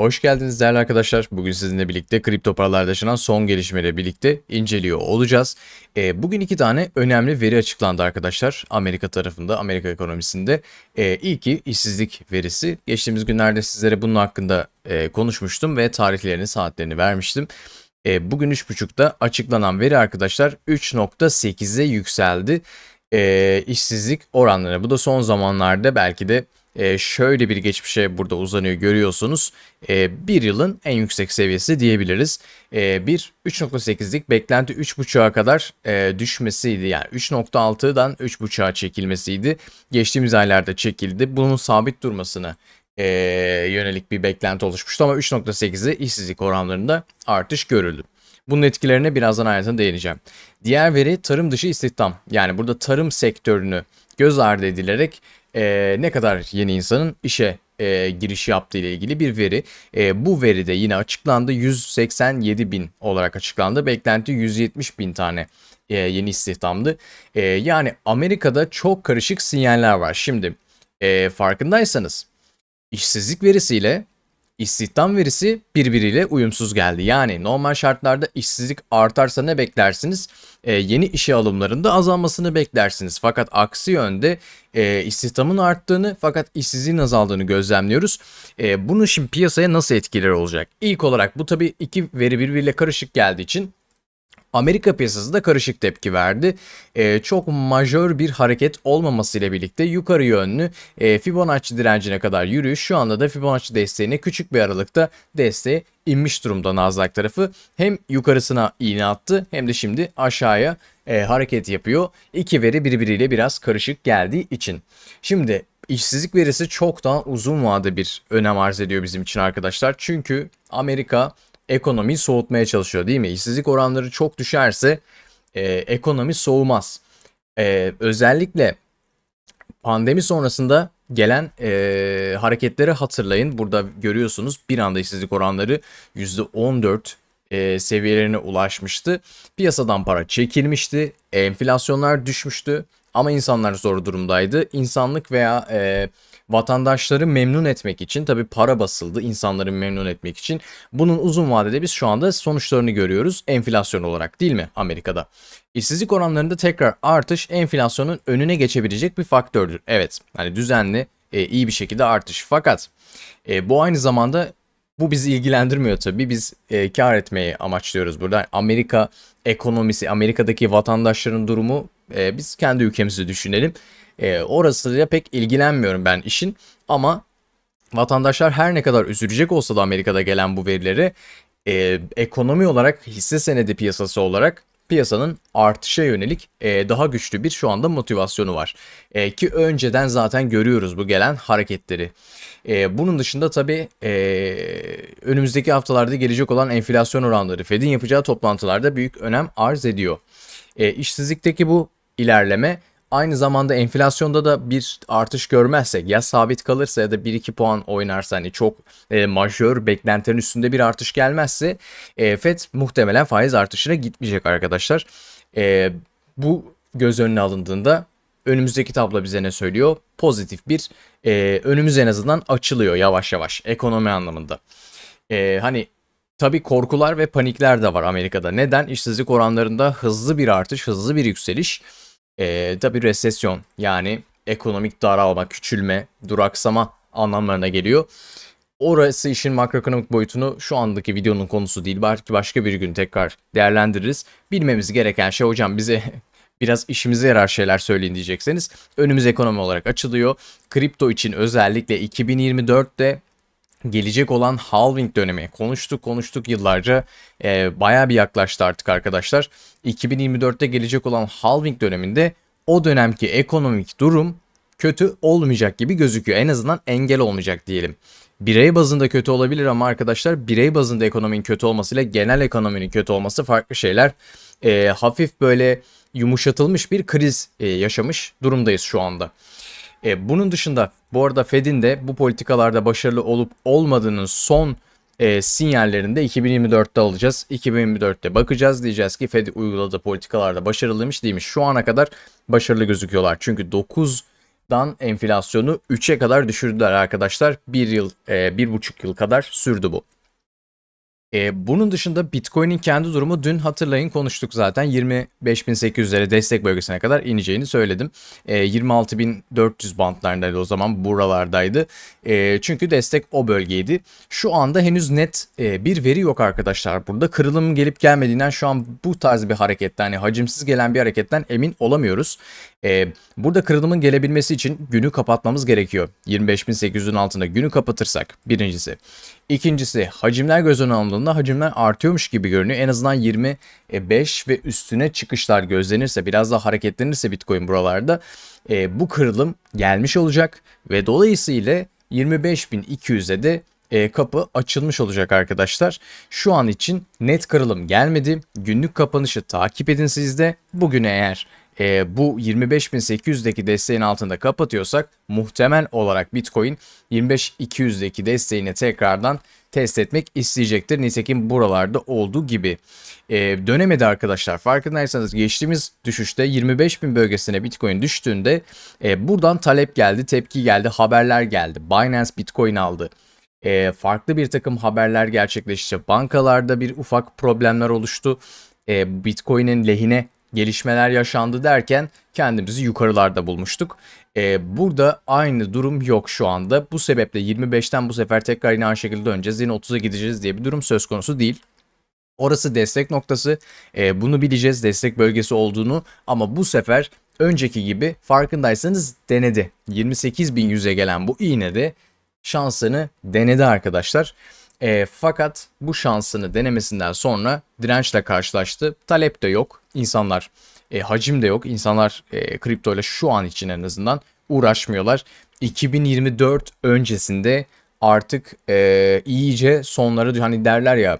Hoş geldiniz değerli arkadaşlar. Bugün sizinle birlikte kripto paralarda yaşanan son gelişmeleri birlikte inceliyor olacağız. E, bugün iki tane önemli veri açıklandı arkadaşlar. Amerika tarafında, Amerika ekonomisinde. E, ilki işsizlik verisi. Geçtiğimiz günlerde sizlere bunun hakkında e, konuşmuştum ve tarihlerini, saatlerini vermiştim. E, bugün 3.30'da açıklanan veri arkadaşlar 3.8'e yükseldi. E, işsizlik oranları. Bu da son zamanlarda belki de e, şöyle bir geçmişe burada uzanıyor görüyorsunuz. E, bir yılın en yüksek seviyesi diyebiliriz. E, bir 3.8'lik beklenti 3.5'a kadar e, düşmesiydi. Yani 3.6'dan 3.5'a çekilmesiydi. Geçtiğimiz aylarda çekildi. Bunun sabit durmasını e, yönelik bir beklenti oluşmuştu ama 3.8'de işsizlik oranlarında artış görüldü. Bunun etkilerine birazdan ayrıntılı değineceğim. Diğer veri tarım dışı istihdam. Yani burada tarım sektörünü göz ardı edilerek e, ne kadar yeni insanın işe e, giriş yaptığı ile ilgili bir veri. E, bu veri de yine açıklandı. 187 bin olarak açıklandı. Beklenti 170 bin tane e, yeni istihdamdı. E, yani Amerika'da çok karışık sinyaller var. Şimdi e, farkındaysanız işsizlik verisiyle istihdam verisi birbiriyle uyumsuz geldi. Yani normal şartlarda işsizlik artarsa ne beklersiniz? E, yeni işe alımlarında azalmasını beklersiniz. Fakat aksi yönde e, istihdamın arttığını fakat işsizliğin azaldığını gözlemliyoruz. E, bunun şimdi piyasaya nasıl etkileri olacak? İlk olarak bu tabii iki veri birbiriyle karışık geldiği için Amerika piyasası da karışık tepki verdi. E, çok majör bir hareket olmamasıyla birlikte yukarı yönlü e, Fibonacci direncine kadar yürüyüş şu anda da Fibonacci desteğine küçük bir aralıkta desteğe inmiş durumda Nasdaq tarafı. Hem yukarısına iğne attı hem de şimdi aşağıya e, hareket yapıyor. İki veri birbiriyle biraz karışık geldiği için. Şimdi işsizlik verisi çok daha uzun vade bir önem arz ediyor bizim için arkadaşlar. Çünkü Amerika ekonomiyi soğutmaya çalışıyor değil mi? İşsizlik oranları çok düşerse e, ekonomi soğumaz. E, özellikle pandemi sonrasında gelen e, hareketleri hatırlayın. Burada görüyorsunuz bir anda işsizlik oranları %14 e, seviyelerine ulaşmıştı. Piyasadan para çekilmişti. Enflasyonlar düşmüştü. Ama insanlar zor durumdaydı. İnsanlık veya e, vatandaşları memnun etmek için tabi para basıldı insanları memnun etmek için. Bunun uzun vadede biz şu anda sonuçlarını görüyoruz enflasyon olarak değil mi Amerika'da? İşsizlik oranlarında tekrar artış enflasyonun önüne geçebilecek bir faktördür. Evet hani düzenli e, iyi bir şekilde artış fakat e, bu aynı zamanda bu bizi ilgilendirmiyor tabii. Biz e, kar etmeyi amaçlıyoruz burada. Amerika ekonomisi, Amerika'daki vatandaşların durumu e, biz kendi ülkemizi düşünelim. E, orasıyla pek ilgilenmiyorum ben işin ama vatandaşlar her ne kadar üzülecek olsa da Amerika'da gelen bu verileri e, ekonomi olarak hisse senedi piyasası olarak piyasanın artışa yönelik e, daha güçlü bir şu anda motivasyonu var. E, ki önceden zaten görüyoruz bu gelen hareketleri. E, bunun dışında tabii e, önümüzdeki haftalarda gelecek olan enflasyon oranları Fed'in yapacağı toplantılarda büyük önem arz ediyor. E, işsizlikteki bu ilerleme aynı zamanda enflasyonda da bir artış görmezsek ya sabit kalırsa ya da 1-2 puan oynarsa hani çok e, majör beklentilerin üstünde bir artış gelmezse e, FED muhtemelen faiz artışına gitmeyecek arkadaşlar. E, bu göz önüne alındığında önümüzdeki tablo bize ne söylüyor? Pozitif bir e, önümüz en azından açılıyor yavaş yavaş ekonomi anlamında. E, hani Tabii korkular ve panikler de var Amerika'da. Neden? İşsizlik oranlarında hızlı bir artış, hızlı bir yükseliş. Ee, tabii resesyon yani ekonomik daralma, küçülme, duraksama anlamlarına geliyor. Orası işin makroekonomik boyutunu şu andaki videonun konusu değil. Belki başka bir gün tekrar değerlendiririz. Bilmemiz gereken şey hocam bize biraz işimize yarar şeyler söyleyin diyecekseniz önümüz ekonomi olarak açılıyor. Kripto için özellikle 2024'te gelecek olan halving dönemi konuştuk konuştuk yıllarca e, bayağı bir yaklaştı artık arkadaşlar. 2024'te gelecek olan halving döneminde o dönemki ekonomik durum kötü olmayacak gibi gözüküyor. En azından engel olmayacak diyelim. Birey bazında kötü olabilir ama arkadaşlar birey bazında ekonominin kötü olmasıyla genel ekonominin kötü olması farklı şeyler. E, hafif böyle yumuşatılmış bir kriz e, yaşamış durumdayız şu anda. E, bunun dışında bu arada Fed'in de bu politikalarda başarılı olup olmadığının son e, sinyallerinde 2024'te alacağız. 2024'te bakacağız diyeceğiz ki Fed uyguladığı politikalarda başarılıymış değilmiş. Şu ana kadar başarılı gözüküyorlar. Çünkü 9 dan enflasyonu 3'e kadar düşürdüler arkadaşlar. Bir yıl, e, bir buçuk yıl kadar sürdü bu. E, bunun dışında Bitcoin'in kendi durumu dün hatırlayın konuştuk zaten 25.800'lere destek bölgesine kadar ineceğini söyledim. E, 26.400 bantlarındaydı o zaman buralardaydı. E, çünkü destek o bölgeydi. Şu anda henüz net e, bir veri yok arkadaşlar burada. Kırılım gelip gelmediğinden şu an bu tarz bir hareketten hani hacimsiz gelen bir hareketten emin olamıyoruz. E, burada kırılımın gelebilmesi için günü kapatmamız gerekiyor. 25.800'ün altında günü kapatırsak birincisi. İkincisi hacimler göz önüne alındığında hacimler artıyormuş gibi görünüyor. En azından 25 ve üstüne çıkışlar gözlenirse biraz daha hareketlenirse Bitcoin buralarda e, bu kırılım gelmiş olacak ve dolayısıyla 25.200'e de e, kapı açılmış olacak arkadaşlar. Şu an için net kırılım gelmedi. Günlük kapanışı takip edin sizde. Bugün eğer e, bu 25.800'deki desteğin altında kapatıyorsak muhtemel olarak Bitcoin 25.200'deki desteğini tekrardan test etmek isteyecektir. Nitekim buralarda olduğu gibi. E, dönemedi arkadaşlar. Farkındaysanız geçtiğimiz düşüşte 25.000 bölgesine Bitcoin düştüğünde e, buradan talep geldi, tepki geldi, haberler geldi. Binance Bitcoin aldı. E, farklı bir takım haberler gerçekleşti. Bankalarda bir ufak problemler oluştu. E, Bitcoin'in lehine gelişmeler yaşandı derken kendimizi yukarılarda bulmuştuk. Ee, burada aynı durum yok şu anda. Bu sebeple 25'ten bu sefer tekrar yine aynı şekilde döneceğiz. Yine 30'a gideceğiz diye bir durum söz konusu değil. Orası destek noktası. Ee, bunu bileceğiz destek bölgesi olduğunu ama bu sefer önceki gibi farkındaysanız denedi. 28.100'e gelen bu iğne de şansını denedi arkadaşlar. E, fakat bu şansını denemesinden sonra dirençle karşılaştı. Talep de yok. İnsanlar e, hacim de yok. İnsanlar e, kripto ile şu an için en azından uğraşmıyorlar. 2024 öncesinde artık e, iyice sonları hani derler ya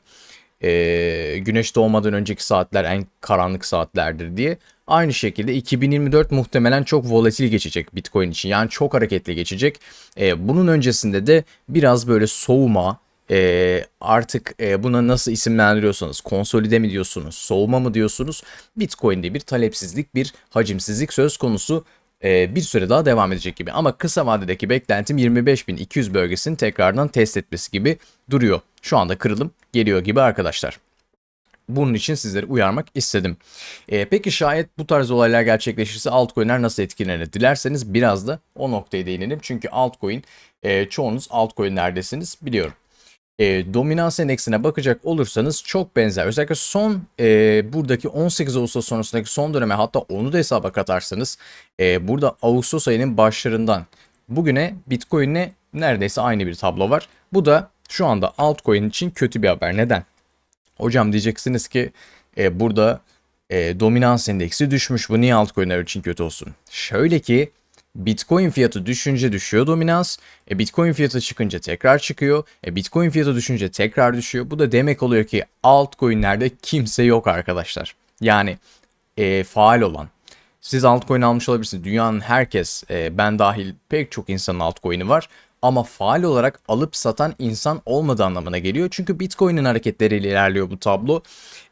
e, güneş doğmadan önceki saatler en karanlık saatlerdir diye. Aynı şekilde 2024 muhtemelen çok volatil geçecek Bitcoin için. Yani çok hareketli geçecek. E, bunun öncesinde de biraz böyle soğuma, e, artık e, buna nasıl isimlendiriyorsanız konsolide mi diyorsunuz, soğuma mı diyorsunuz Bitcoin'de bir talepsizlik, bir hacimsizlik söz konusu e, bir süre daha devam edecek gibi. Ama kısa vadedeki beklentim 25.200 bölgesini tekrardan test etmesi gibi duruyor. Şu anda kırılım geliyor gibi arkadaşlar. Bunun için sizleri uyarmak istedim. E, peki şayet bu tarz olaylar gerçekleşirse altcoin'ler nasıl etkilenir? Dilerseniz biraz da o noktaya değinelim. Çünkü altcoin e, çoğunuz altcoin'lerdesiniz biliyorum e, dominans endeksine bakacak olursanız çok benzer. Özellikle son e, buradaki 18 Ağustos sonrasındaki son döneme hatta onu da hesaba katarsanız e, burada Ağustos ayının başlarından bugüne Bitcoin'le neredeyse aynı bir tablo var. Bu da şu anda altcoin için kötü bir haber. Neden? Hocam diyeceksiniz ki e, burada e, dominans endeksi düşmüş. Bu niye altcoin'ler için kötü olsun? Şöyle ki Bitcoin fiyatı düşünce düşüyor dominans. E, Bitcoin fiyatı çıkınca tekrar çıkıyor. E, Bitcoin fiyatı düşünce tekrar düşüyor. Bu da demek oluyor ki altcoin'lerde kimse yok arkadaşlar. Yani e, faal olan. Siz altcoin almış olabilirsiniz. Dünyanın herkes, e, ben dahil pek çok insanın altcoin'i var ama faal olarak alıp satan insan olmadığı anlamına geliyor. Çünkü Bitcoin'in hareketleriyle ilerliyor bu tablo.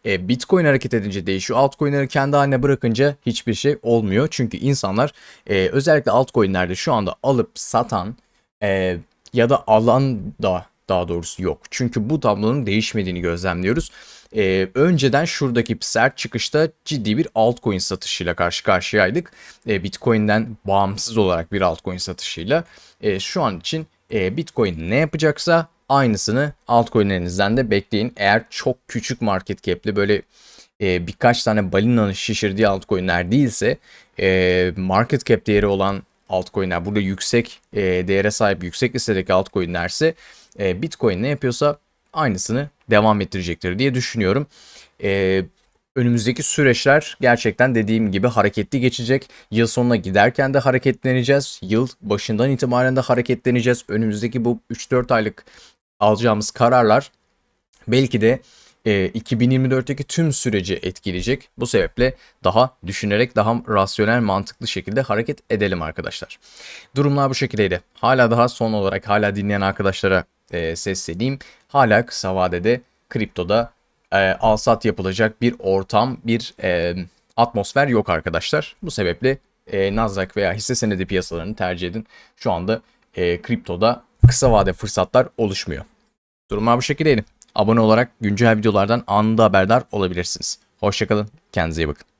E, Bitcoin hareket edince değişiyor. Altcoin'leri kendi haline bırakınca hiçbir şey olmuyor. Çünkü insanlar e, özellikle altcoin'lerde şu anda alıp satan e, ya da alan da daha doğrusu yok. Çünkü bu tablonun değişmediğini gözlemliyoruz. Ee, önceden şuradaki sert çıkışta ciddi bir altcoin satışıyla karşı karşıyaydık. Ee, Bitcoin'den bağımsız olarak bir altcoin satışıyla. Ee, şu an için e, Bitcoin ne yapacaksa aynısını altcoin'lerinizden de bekleyin. Eğer çok küçük market cap'li böyle e, birkaç tane balinanın şişirdiği altcoin'ler değilse e, market cap değeri olan altcoin'ler burada yüksek e, değere sahip yüksek listedeki altcoin'lerse e, Bitcoin ne yapıyorsa aynısını devam ettirecektir diye düşünüyorum. E, önümüzdeki süreçler gerçekten dediğim gibi hareketli geçecek. Yıl sonuna giderken de hareketleneceğiz. Yıl başından itibaren de hareketleneceğiz. Önümüzdeki bu 3-4 aylık alacağımız kararlar belki de e, 2024'teki tüm süreci etkileyecek. Bu sebeple daha düşünerek daha rasyonel mantıklı şekilde hareket edelim arkadaşlar. Durumlar bu şekildeydi. Hala daha son olarak hala dinleyen arkadaşlara e, sesleneyim. Hala kısa vadede kriptoda e, alsat yapılacak bir ortam, bir e, atmosfer yok arkadaşlar. Bu sebeple e, Nasdaq veya hisse senedi piyasalarını tercih edin. Şu anda e, kriptoda kısa vade fırsatlar oluşmuyor. Durumlar bu şekildeydi. Abone olarak güncel videolardan anında haberdar olabilirsiniz. Hoşçakalın. Kendinize iyi bakın.